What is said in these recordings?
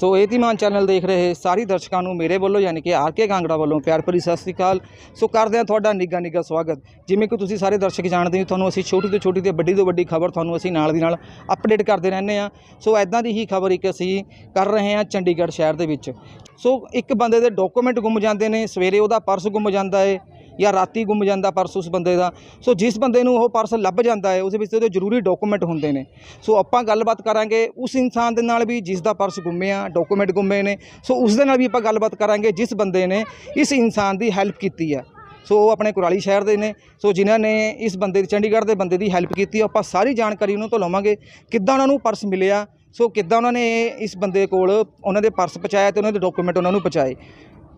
ਸੋ ਇਹ ਧੀਮਾਨ ਚੈਨਲ ਦੇਖ ਰਹੇ ਸਾਰੀ ਦਰਸ਼ਕਾਂ ਨੂੰ ਮੇਰੇ ਵੱਲੋਂ, ਯਾਨੀ ਕਿ ਆਰ ਕੇ ਕਾਂਗੜਾ ਵੱਲੋਂ ਪਿਆਰ ਭਰੀ ਸਤਿ ਸ੍ਰੀ ਅਕਾਲ। ਸੋ ਕਰਦੇ ਹਾਂ ਤੁਹਾਡਾ ਨਿੱਘਾ ਨਿੱਘਾ ਸਵਾਗਤ। ਜਿਵੇਂ ਕਿ ਤੁਸੀਂ ਸਾਰੇ ਦਰਸ਼ਕ ਜਾਣਦੇ ਹੋ, ਤੁਹਾਨੂੰ ਅਸੀਂ ਛੋਟੀ ਤੋਂ ਛੋਟੀ ਤੇ ਵੱਡੀ ਤੋਂ ਵੱਡੀ ਖਬਰ ਤੁਹਾਨੂੰ ਅਸੀਂ ਨਾਲ ਦੀ ਨਾਲ ਅਪਡੇਟ ਕਰਦੇ ਰਹਿੰਦੇ ਹਾਂ। ਸੋ ਐਦਾਂ ਦੀ ਹੀ ਖਬਰ ਇੱਕ ਅਸੀਂ ਕਰ ਰਹੇ ਹਾਂ ਚੰਡੀਗੜ੍ਹ ਸ਼ਹਿਰ ਦੇ ਵਿੱਚ। ਸੋ ਇੱਕ ਬੰਦੇ ਦੇ ਡਾਕੂਮੈਂਟ ਗੁੰਮ ਜਾਂਦੇ ਨੇ, ਸਵੇਰੇ ਉਹਦਾ ਪਰਸ ਗੁੰਮ ਜਾਂਦਾ ਹੈ ਜਾਂ ਰਾਤੀ ਗੁੰਮ ਜਾਂਦਾ ਪਰਸ ਉਸ ਬੰਦੇ ਦਾ। ਸੋ ਜਿਸ ਬੰਦੇ ਨੂੰ ਉਹ ਪਰਸ ਲੱਭ ਜਾਂਦਾ ਹੈ, ਉਸ ਵਿੱਚ ਉਹਦੇ ਜ਼ਰੂਰੀ ਡਾਕੂਮੈਂਟ ਹੁੰਦੇ ਨੇ। ਸੋ ਆਪਾਂ ਗੱਲਬਾਤ ਕਰਾਂਗੇ, ਉਸ ਇਨਸਾਨ ਦੇ ਨਾਲ ਵੀ ਜਿਸ ਦਾ ਪਰਸ ਗੁੰਮਿਆ ਡਾਕੂਮੈਂਟ ਗੁੰਮੇ ਨੇ। ਸੋ ਉਸ ਦੇ ਨਾਲ ਵੀ ਆਪਾਂ ਗੱਲਬਾਤ ਕਰਾਂਗੇ, ਜਿਸ ਬੰਦੇ ਨੇ ਇਸ ਇਨਸਾਨ ਦੀ ਹੈਲਪ ਕੀਤੀ ਹੈ। ਸੋ ਉਹ ਆਪਣੇ ਕੁਰਾਲੀ ਸ਼ਹਿਰ ਦੇ ਨੇ। ਸੋ ਜਿਨ੍ਹਾਂ ਨੇ ਇਸ ਬੰਦੇ ਦੀ, ਚੰਡੀਗੜ੍ਹ ਦੇ ਬੰਦੇ ਦੀ ਹੈਲਪ ਕੀਤੀ, ਆਪਾਂ ਸਾਰੀ ਜਾਣਕਾਰੀ ਉਹਨਾਂ ਤੋਂ ਲਵਾਂਗੇ, ਕਿੱਦਾਂ ਉਹਨਾਂ ਨੂੰ ਪਰਸ ਮਿਲਿਆ। ਸੋ ਕਿੱਦਾਂ ਉਹਨਾਂ ਨੇ ਇਸ ਬੰਦੇ ਕੋਲ ਉਹਨਾਂ ਦੇ ਪਰਸ ਪਹੁੰਚਾਇਆ ਤੇ ਉਹਨਾਂ ਦੇ ਡਾਕੂਮੈਂਟ ਉਹਨਾਂ ਨੂੰ ਪਹੁੰਚਾਏ।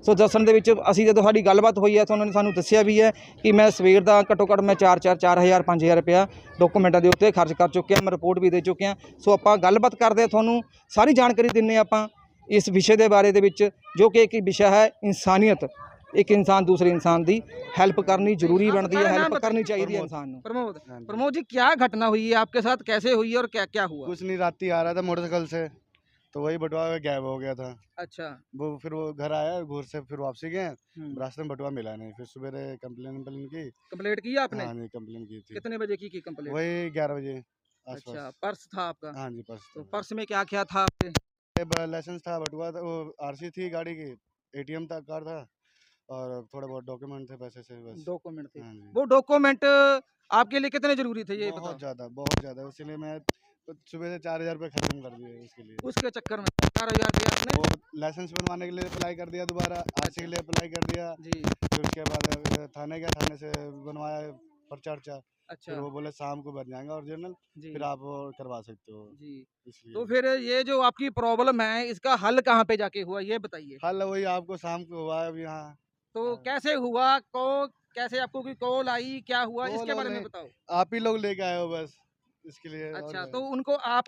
ਸੋ ਦੱਸਣ ਦੇ ਵਿੱਚ ਅਸੀਂ ਜਦੋਂ ਸਾਡੀ ਗੱਲਬਾਤ ਹੋਈ ਹੈ ਤਾਂ ਉਹਨਾਂ ਨੇ ਸਾਨੂੰ ਦੱਸਿਆ ਵੀ ਹੈ ਕਿ ਮੈਂ ਸਵੇਰ ਦਾ ਘੱਟੋ ਘੱਟ ਮੈਂ 4 4 4000 5000 ਰੁਪਇਆ ਡਾਕੂਮੈਂਟਾਂ ਦੇ ਉੱਤੇ ਖਰਚ ਕਰ ਚੁੱਕਿਆ ਮੈਂ ਰਿਪੋਰਟ ਵੀ ਦੇ ਚੁੱਕਿਆ ਸੋ ਆਪਾਂ ਗੱਲਬਾਤ ਕਰਦੇ ਹਾਂ ਤੁਹਾਨੂੰ ਸਾਰੀ ਜਾਣਕਾਰੀ ਦਿੰਨੇ ਹਾਂ ਆਪਾਂ ਇਸ ਵਿਸ਼ੇ ਦੇ ਬਾਰੇ ਦੇ ਵਿੱਚ ਜੋ ਕਿ ਇੱਕ ਵਿਸ਼ਾ ਹੈ ਇਨਸਾਨੀਅਤ ਇੱਕ ਇਨਸਾਨ ਦੂਸਰੇ ਇਨਸਾਨ ਦੀ ਹੈਲਪ ਕਰਨੀ ਜ਼ਰੂਰੀ ਬਣਦੀ ਹੈ ਹੈਲਪ ਕਰਨੀ ਚਾਹੀਦੀ ਹੈ ਇਨਸਾਨ ਨੂੰ प्रमोद हाँ जी। प्रमोद जी क्या घटना हुई है आपके साथ कैसे हुई है और क्या क्या हुआ कुछ नहीं राती आ रहा था मोटरसाइकिल से तो वही बटुआ गायब हो गया था। अच्छा। वो फिर वो घर आया घूर से फिर वापसी गए रास्ते में बटुआ मिला नहीं। फिर सवेरे कंप्लेन कंप्लेन की। कंप्लेंट की आपने? हाँ जी कंप्लेन की थी। कितने बजे की की कंप्लेंट? वही ग्यारह बजे अच्छा पर्स था आपका? हाँ जी पर्स तो पर्स में क्या क्या था लाइसेंस था बटुआ था वो आरसी थी गाड़ी की एटीएम था कार था और थोड़े बहुत डॉक्यूमेंट थे पैसे से बस। डॉक्यूमेंट थे। हाँ वो डॉक्यूमेंट आपके लिए कितने ज़रूरी थे ये बहुत ज़्यादा बहुत ज़्यादा। इसीलिए मैं सुबह से चार हज़ार रुपये खत्म कर दिए उसके लिए। उसके चक्कर में चार हज़ार रुपया आपने? वो लाइसेंस बनवाने के लिए अप्लाई कर दिया दोबारा आरसी के लिए अप्लाई कर दिया। जी। फिर उसके बाद थाने गया थाने से बनवाया पर्चा अर्चा फिर अच्छा वो बोले शाम को बन जाएगा ओरिजिनल फिर आप करवा सकते हो। जी। इसलिए। तो फिर ये जो आपकी प्रॉब्लम है इसका हल कहाँ पे जाके हुआ ये बताइए। हल वही आपको शाम को हुआ अभी यहाँ। तो हाँ। कैसे हुआ को कैसे आपको कोई कॉल आई क्या हुआ इसके बारे में बताओ। आप ही लोग लेके आए हो बस। इसके लिए अच्छा तो उनको आप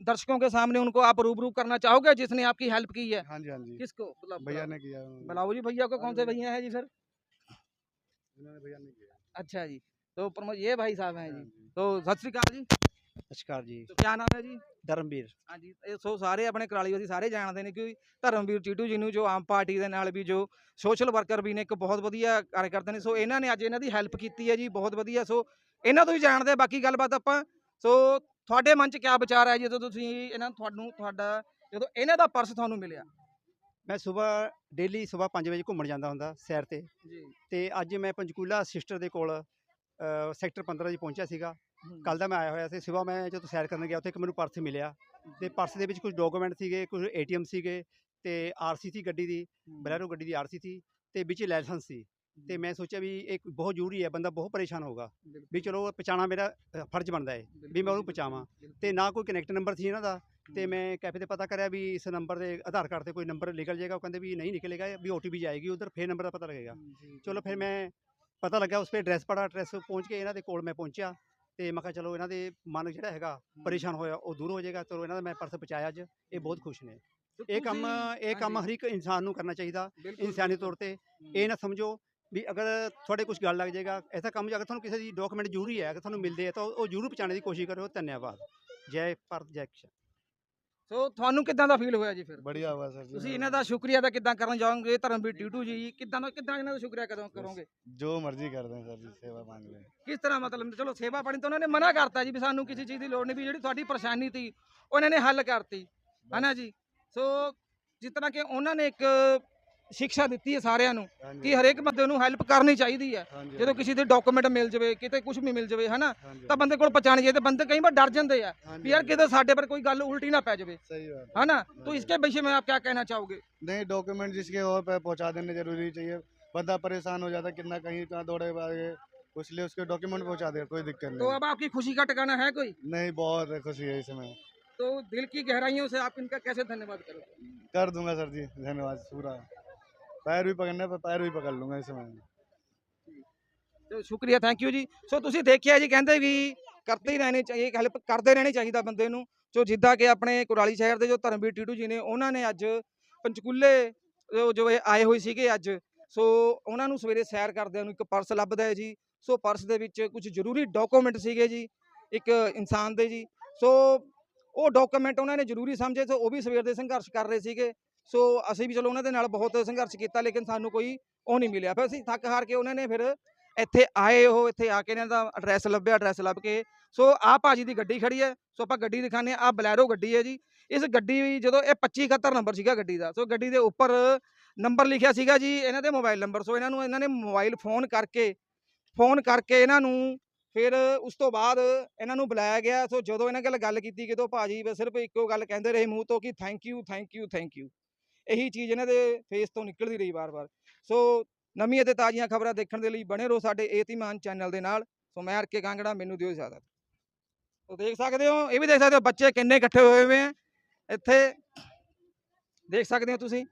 दर्शकों के सामने उनको आप रूबरू करना चाहोगे जिसने आपकी हेल्प की है? हाँ जी हाँ जी। किसको? मतलब भैया ने किया बुलाओ जी भैया को? कौन से भैया है जी सर? भैया ने किया अच्छा जी तो प्रमोद ये भाई साहब हैं हाँ जी। जी। तो सत श्रीकाल जी। ਨਮਸਕਾਰ ਜੀ। ਕੀ ਨਾਮ ਹੈ ਜੀ? ਧਰਮਵੀਰ। ਹਾਂਜੀ ਇਹ ਸੋ ਸਾਰੇ ਆਪਣੇ ਕਰਾਲੀ ਵਾਸੀ ਸਾਰੇ ਜਾਣਦੇ ਨੇ ਕਿ ਧਰਮਵੀਰ ਚੀਟੂ ਜੀ ਨੂੰ ਜੋ ਆਮ ਪਾਰਟੀ ਦੇ ਨਾਲ ਵੀ ਜੋ ਸੋਸ਼ਲ ਵਰਕਰ ਵੀ ਨੇ ਇੱਕ ਬਹੁਤ ਵਧੀਆ ਕਾਰਜ ਕਰਦੇ ਨੇ। ਸੋ ਇਹਨਾਂ ਨੇ ਅੱਜ ਇਹਨਾਂ ਦੀ ਹੈਲਪ ਕੀਤੀ ਹੈ ਜੀ ਬਹੁਤ ਵਧੀਆ। ਸੋ ਇਹਨਾਂ ਤੋਂ ਹੀ ਜਾਣਦੇ ਬਾਕੀ ਗੱਲਬਾਤ ਆਪਾਂ। ਸੋ ਤੁਹਾਡੇ ਮਨ 'ਚ ਕੀ ਵਿਚਾਰ ਹੈ ਜਦੋਂ ਤੁਸੀਂ ਇਹਨਾਂ ਤੁਹਾਨੂੰ ਤੁਹਾਡਾ ਜਦੋਂ ਇਹਨਾਂ ਦਾ ਪਰਸ ਤੁਹਾਨੂੰ ਮਿਲਿਆ? ਮੈਂ ਸਵੇਰ ਡੇਲੀ ਸਵੇਰ 5 ਵਜੇ ਘੁੰਮਣ ਜਾਂਦਾ ਹੁੰਦਾ ਸੈਰ ਤੇ। ਜੀ। ਤੇ ਅੱਜ ਮੈਂ ਪੰਜਕੂਲਾ ਸਿਸਟਰ ਦੇ ਕੋਲ ਸੈਕਟਰ 15 'ਚ ਪਹੁੰਚਿਆ ਸੀਗਾ। ਕੱਲ ਦਾ ਮੈਂ ਆਇਆ ਹੋਇਆ ਸੀ ਸਵੇਰ ਮੈਂ ਜਦੋਂ ਸੈਰ ਕਰਨ ਗਿਆ ਉੱਥੇ ਇੱਕ ਮੈਨੂੰ ਪਰਸ ਮਿਲਿਆ। ਤੇ ਪਰਸ ਦੇ ਵਿੱਚ ਕੁਝ ਡਾਕੂਮੈਂਟ ਸੀਗੇ ਕੁਝ ਏਟੀਐਮ ਸੀਗੇ ਤੇ ਆਰਸੀ ਸੀ ਗੱਡੀ ਦੀ ਬਲੈਰੋ ਗੱਡੀ ਦੀ ਆਰਸੀ ਸੀ ਤੇ ਵਿੱਚ ਲਾਇਸੈਂਸ ਸੀ। ਤੇ ਮੈਂ ਸੋਚਿਆ ਵੀ ਇਹ ਬਹੁਤ ਜ਼ਰੂਰੀ ਹੈ ਬੰਦਾ ਬਹੁਤ ਪਰੇਸ਼ਾਨ ਹੋਊਗਾ ਵੀ ਚਲੋ ਪਛਾਣਾ ਮੇਰਾ ਫਰਜ਼ ਬਣਦਾ ਹੈ ਵੀ ਮੈਂ ਉਹਨੂੰ ਪਹੁੰਚਾਵਾਂ ਤੇ ਨਾ ਕੋਈ ਕਨੈਕਟ ਨੰਬਰ ਸੀ ਇਹਨਾਂ ਦਾ ਤੇ ਮੈਂ ਕੈਫੇ ਤੇ ਪਤਾ ਕਰਿਆ ਵੀ ਇਸ ਨੰਬਰ ਦੇ ਆਧਾਰ ਕਾਰਡ ਤੇ ਕੋਈ ਨੰਬਰ ਨਿਕਲ ਜਾਏਗਾ। ਉਹ ਕਹਿੰਦੇ ਵੀ ਨਹੀਂ ਨਿਕਲੇਗਾ ਵੀ ਓਟੀਪੀ ਜਾਏਗੀ ਉਧਰ ਫੇਰ ਨੰਬਰ ਦਾ ਪਤਾ ਲੱਗੇਗਾ। ਚਲੋ ਫਿਰ ਮੈਂ ਪਤਾ ਲੱਗਾ ਉਸ 'ਤੇ ਐਡਰੈਸ ਪੜਾ ਐਡਰੈਸ ਪਹੁੰਚ ਕੇ ਇਹਨਾਂ ਦੇ ਕੋਲ ਮੈਂ ਪਹੁੰਚਿਆ ਤੇ ਮੈਂ ਕਿਹਾ ਚਲੋ ਇਹਨਾਂ ਦੇ ਮਨ ਜਿਹੜਾ ਹੈਗਾ ਪਰੇਸ਼ਾਨ ਹੋਇਆ ਉਹ ਦੂਰ ਹੋ ਜਾਏਗਾ ਚਲੋ ਇਹਨਾਂ ਦਾ ਮੈਂ ਪਰਸ ਪਹੁੰਚਾਇਆ ਅੱਜ ਇਹ ਬਹੁਤ ਖੁਸ਼ ਨੇ। ਇਹ ਕੰਮ ਇਹ ਕੰਮ ਹਰ ਇੱਕ ਇਨਸਾਨ ਨੂੰ ਕਰਨਾ ਚਾਹੀਦਾ ਇਨਸਾਨੀ ਤੌਰ ਤੇ। ਇਹ ਨਾ ਸਮਝੋ ਵੀ ਅਗਰ ਤੁਹਾਡੇ ਕੁਝ ਗੱਲ ਲੱਗ ਜਾਏਗਾ ਐਸਾ ਕੰਮ ਜੇ ਅਗਰ ਤੁਹਾਨੂੰ ਕਿਸੇ ਦੀ ਡਾਕੂਮੈਂਟ ਜ਼ਰੂਰੀ ਹੈ ਅਗਰ ਤੁਹਾਨੂੰ ਮਿਲਦੇ ਆ ਤਾਂ ਉਹ ਜ਼ਰੂਰ ਪਹੁੰਚਾਉਣ ਦੀ ਕੋਸ਼ਿਸ਼ ਕਰਿਓ। ਧੰਨਵਾਦ। ਜੈ ਭਾਰਤ ਜੈ ਕਿਸ਼ਨ। ਸੋ ਤੁਹਾਨੂੰ ਕਿਦਾਂ ਦਾ ਫੀਲ ਹੋਇਆ ਜੀ ਫਿਰ? ਬੜੀਆ ਵਾ ਸਰ ਤੁਸੀਂ ਇਹਨਾਂ ਦਾ ਸ਼ੁਕਰੀਆ ਦਾ ਕਿਦਾਂ ਕਰਨ ਜਾਓਗੇ? ਧਰਮਵੀਰ ਟੀਟੂ ਜੀ ਕਿਦਾਂ ਦਾ ਕਿਦਾਂ ਇਹਨਾਂ ਦਾ ਸ਼ੁਕਰੀਆ ਕਦੋਂ ਕਰੋਗੇ? ਜੋ ਮਰਜ਼ੀ ਕਰਦੇ ਸਰ ਜੀ ਸੇਵਾ ਮੰਗ ਲੈ। ਕਿਸ ਤਰ੍ਹਾਂ ਮਤਲਬ ਚਲੋ ਸੇਵਾ ਪਾਣੀ ਤਾਂ ਉਹਨਾਂ ਨੇ ਮਨਾ ਕਰਤਾ ਜੀ ਵੀ ਸਾਨੂੰ ਕਿਸੇ ਚੀਜ਼ ਦੀ ਲੋੜ ਨਹੀਂ ਵੀ ਜਿਹੜੀ ਤੁਹਾਡੀ ਪਰੇਸ਼ਾਨੀ ਸੀ ਉਹਨਾਂ ਨੇ ਹੱਲ ਕਰਤੀ। ਹਨਾ ਜੀ? ਸੋ ਜਿਸ ਤਰ੍ਹਾਂ ਕਿ ਉਹਨਾਂ ਨੇ ਇੱਕ ਸਿੱਖਿਆ ਦਿੱਤੀ ਹੈ ਸਾਰਿਆਂ ਨੂੰ हाँ जी ਕਿ ਹਰੇਕ ਬੰਦੇ ਨੂੰ ਹੈਲਪ ਕਰਨੀ ਚਾਹੀਦੀ ਹੈ हाँ जी ਜਦੋਂ ਕਿਸੇ ਦੇ ਡਾਕੂਮੈਂਟ ਮਿਲ ਜਾਵੇ ਕਿਤੇ ਕੁਝ ਵੀ ਮਿਲ ਜਾਵੇ ਹਨਾ हाँ जी ਤਾਂ ਬੰਦੇ ਕੋਲ ਪਹੁੰਚਾਣੀ ਚਾਹੀਦੀ ਬੰਦੇ ਕਈ ਵਾਰ ਡਰ ਜਾਂਦੇ ਆ हाँ ਵੀ जी, ਯਾਰ हाँ जी, ਕਿਤੇ ਸਾਡੇ ਪਰ ਕੋਈ ਗੱਲ ਉਲਟੀ ਨਾ ਪੈ ਜਾਵੇ सही बात है ना तो इसके विषय में आप क्या कहना चाहोगे नहीं डॉक्यूमेंट जिसके हो पे पहुंचा देने जरूरी चाहिए बंदा परेशान हो जाता है कितना कहीं कहाँ दौड़े भागे इसलिए उसके डॉक्यूमेंट पहुंचा दे कोई दिक्कत तो नहीं अब आपकी खुशी का ठिकाना है कोई नहीं बहुत खुशी है इसमें तो दिल की गहराइयों से आप इनका कैसे धन्यवाद करोगे कर दूंगा सर जी धन्यवाद पूरा ਪੈਰ ਵੀ ਪਕੜਨੇ ਪਰ ਪੈਰ ਵੀ ਪਕੜ ਲੂੰਗਾ ਇਸ ਸਮੇਂ। ਤੇ ਸ਼ੁਕਰੀਆ ਥੈਂਕ ਯੂ ਜੀ। ਸੋ ਤੁਸੀਂ ਦੇਖਿਆ ਜੀ, ਕਹਿੰਦੇ ਵੀ ਕਰਦੇ ਹੀ ਰਹਿਣੇ ਚਾਹੀਏ ਹੈਲਪ ਕਰਦੇ ਰਹਿਣੇ ਚਾਹੀਦਾ ਬੰਦੇ ਨੂੰ। ਜੋ ਜਿੱਦਾਂ ਕਿ ਆਪਣੇ ਕੁਰਾਲੀ ਸ਼ਹਿਰ ਦੇ ਜੋ ਧਰਮਵੀਰ ਟੀਟੂ ਜੀ ਨੇ, ਉਹਨਾਂ ਨੇ ਅੱਜ ਪੰਚਕੂਲੇ ਜੋ ਆਏ ਹੋਏ ਸੀਗੇ ਅੱਜ, ਸੋ ਉਹਨਾਂ ਨੂੰ ਸਵੇਰੇ ਸੈਰ ਕਰਦਿਆਂ ਨੂੰ ਇੱਕ ਪਰਸ ਲੱਭਦਾ ਹੈ ਜੀ। ਸੋ ਪਰਸ ਦੇ ਵਿੱਚ ਕੁਝ ਜ਼ਰੂਰੀ ਡਾਕੂਮੈਂਟ ਸੀਗੇ ਜੀ, ਇੱਕ ਇਨਸਾਨ ਦੇ ਜੀ। ਸੋ ਉਹ ਡਾਕੂਮੈਂਟ ਉਹਨਾਂ ਨੇ ਜ਼ਰੂਰੀ ਸਮਝੇ ਸੋ ਉਹ ਵੀ ਸਵੇਰ ਦੇ ਸੰਘਰਸ਼ ਕਰ ਰਹੇ ਸੀਗੇ। ਸੋ ਅਸੀਂ ਵੀ ਚਲੋ ਉਹਨਾਂ ਦੇ ਨਾਲ ਬਹੁਤ ਸੰਘਰਸ਼ ਕੀਤਾ, ਲੇਕਿਨ ਸਾਨੂੰ ਕੋਈ ਉਹ ਨਹੀਂ ਮਿਲਿਆ। ਫਿਰ ਅਸੀਂ ਥੱਕ ਹਾਰ ਕੇ ਉਹਨਾਂ ਨੇ ਫਿਰ ਇੱਥੇ ਆਏ ਉਹ, ਇੱਥੇ ਆ ਕੇ ਇਹਨਾਂ ਦਾ ਐਡਰੈਸ ਲੱਭਿਆ ਐਡਰੈਸ ਲੱਭ ਕੇ। ਸੋ ਆਹ ਭਾਜੀ ਦੀ ਗੱਡੀ ਖੜੀ ਹੈ। ਸੋ ਆਪਾਂ ਗੱਡੀ ਦਿਖਾਣੇ ਆ ਬਲੈਰੋ ਗੱਡੀ ਹੈ ਜੀ। ਇਸ ਗੱਡੀ ਜਦੋਂ ਇਹ 2571 ਨੰਬਰ ਸੀਗਾ ਗੱਡੀ ਦਾ। ਸੋ ਗੱਡੀ ਦੇ ਉੱਪਰ ਨੰਬਰ ਲਿਖਿਆ ਸੀਗਾ ਜੀ, ਇਹਨਾਂ ਦੇ ਮੋਬਾਈਲ ਨੰਬਰ। ਸੋ ਇਹਨਾਂ ਨੂੰ, ਇਹਨਾਂ ਨੇ ਮੋਬਾਈਲ ਫੋਨ ਕਰਕੇ ਫੋਨ ਕਰਕੇ ਇਹਨਾਂ ਨੂੰ ਫਿਰ ਉਸ ਤੋਂ ਬਾਅਦ ਇਹਨਾਂ ਨੂੰ ਬੁਲਾਇਆ ਗਿਆ। ਸੋ ਜਦੋਂ ਇਹਨਾਂ ਨਾਲ ਗੱਲ ਕੀਤੀ, ਕਿਤੋਂ ਭਾਜੀ ਬਸ ਸਿਰਫ ਇੱਕੋ ਗੱਲ ਕਹਿੰਦੇ ਰਹੇ ਮੂੰਹ ਤੋਂ ਕਿ thank you thank you thank you ਇਹੀ ਚੀਜ਼ ਇਹਨਾਂ ਦੇ ਫੇਸ ਤੋਂ ਨਿਕਲਦੀ ਰਹੀ ਵਾਰ-ਵਾਰ। ਸੋ ਨਵੀਂ ਅਤੇ ਤਾਜ਼ੀਆਂ ਖਬਰਾਂ ਦੇਖਣ ਦੇ ਲਈ ਬਣੇ ਰਹੋ ਸਾਡੇ ਏਤੀਮਾਨ ਚੈਨਲ ਦੇ ਨਾਲ। ਸੋ ਮੈਂ ਹਰ ਕੇ ਕਾਂਗੜਾ, ਮੈਨੂੰ ਦਿਓ ਇਜਾਜ਼ਤ। ਸੋ ਦੇਖ ਸਕਦੇ ਹੋ, ਇਹ ਵੀ ਦੇਖ ਸਕਦੇ ਹੋ ਬੱਚੇ ਕਿੰਨੇ ਇਕੱਠੇ ਹੋਏ ਹੋਏ ਆ। ਇੱਥੇ ਦੇਖ ਸਕਦੇ ਹੋ ਤੁਸੀਂ।